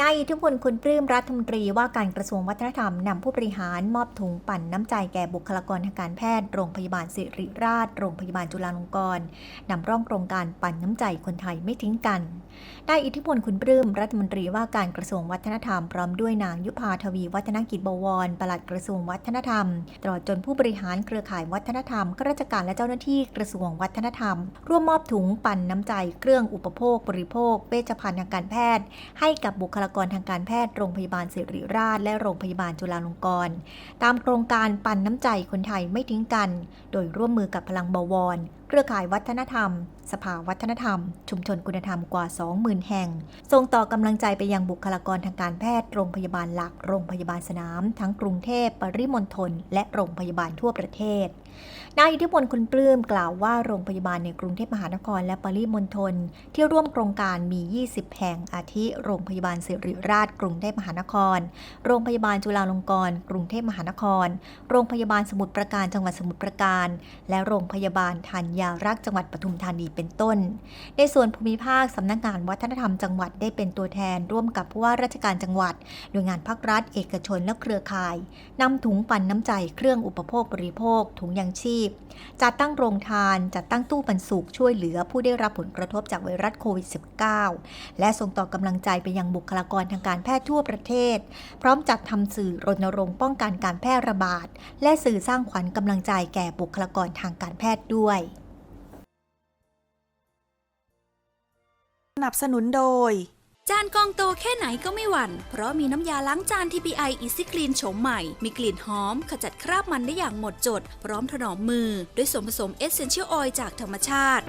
นายอิทธิพลคุณปลื้มรัฐมนตรีว่าการกระทรวงวัฒนธรรมนำผู้บริหารมอบถุงปั่นน้ำใจแก่บุคลากรทางการแพทย์โรงพยาบาลสิริราช โรงพยาบาลจุฬาลงกรณ์นำร่องโครงการปั่นน้ำใจคนไทยไม่ทิ้งกันนายอิทธิพลคุณปลื้มรัฐมนตรีว่าการกระทรวงวัฒนธรรมพร้อมด้วยนางยุพาทวีวัฒนกิจบวรปลัดกระทรวงวัฒนธรรมตลอดจนผู้บริหารเครือข่ายวัฒนธรรมข้าราชการและเจ้าหน้าที่กระทรวงวัฒนธรรม ร่วมมอบถุงปั่นน้ำใจเครื่องอุปโภคบริโภคเวชภัณฑ์ทางการแพทย์ ให้กับบุคลลากรทางการแพทย์โรงพยาบาลสิริราช และโรงพยาบาลจุฬาลงกรณ์ ตามโครงการปันน้ำใจคนไทยไม่ทิ้งกัน โดยร่วมมือกับพลังบวร เครือข่ายวัฒนธรรม สภาวัฒนธรรม ชุมชนคุณธรรมกว่า 20,000 แห่ง ส่งต่อกำลังใจไปยังบุคลากรทางการแพทย์ โรงพยาบาลหลัก โรงพยาบาลสนาม ทั้งกรุงเทพ ปริมณฑล และโรงพยาบาลทั่วประเทศ นายอิทธิพลคุณปลื้มกล่าวว่าโรงพยาบาลในกรุงเทพมหานครและปริมณฑลที่ร่วมโครงการมี 20 แห่ง อาทิ โรงพยาบาลสิริราช กรุงเทพมหานคร โรงพยาบาลจุฬาลงกรณ์ กรุงเทพมหานคร โรงพยาบาลสมุทรปราการ จังหวัดสมุทรปราการ และโรงพยาบาลธัญญารักษ์จังหวัดปทุมธานีเป็นต้น ในส่วนภูมิภาคสำนักงานวัฒนธรรมจังหวัดได้เป็นตัวแทนร่วมกับผู้ว่าราชการจังหวัดหน่วยงานภาครัฐ เอกชนและเครือข่ายนำถุงปันน้ำใจเครื่องอุปโภคบริโภค ถุงยังชีพ จัดตั้งโรงทาน จัดตั้งตู้ปันสุขช่วยเหลือผู้ได้รับผลกระทบจากไวรัสโควิด -19 และส่งต่อกำลังใจไปยังบุคลากรทางการแพทย์ทั่วประเทศ พร้อมจัดทำสื่อรณรงค์ป้องกันการแพร่ระบาด และสื่อสร้างขวัญกำลังใจแก่บุคลากรทางการแพทย์ด้วย นับสนุนโดย จานกองโตแค่ไหนก็ไม่หวั่น เพราะมีน้ำยาล้างจาน TPI Easy Clean โฉมใหม่ มีกลิ่นหอม ขจัดคราบมันได้อย่างหมดจด พร้อมถนอมมือ ด้วยส่วนผสม Essential Oil จากธรรมชาติ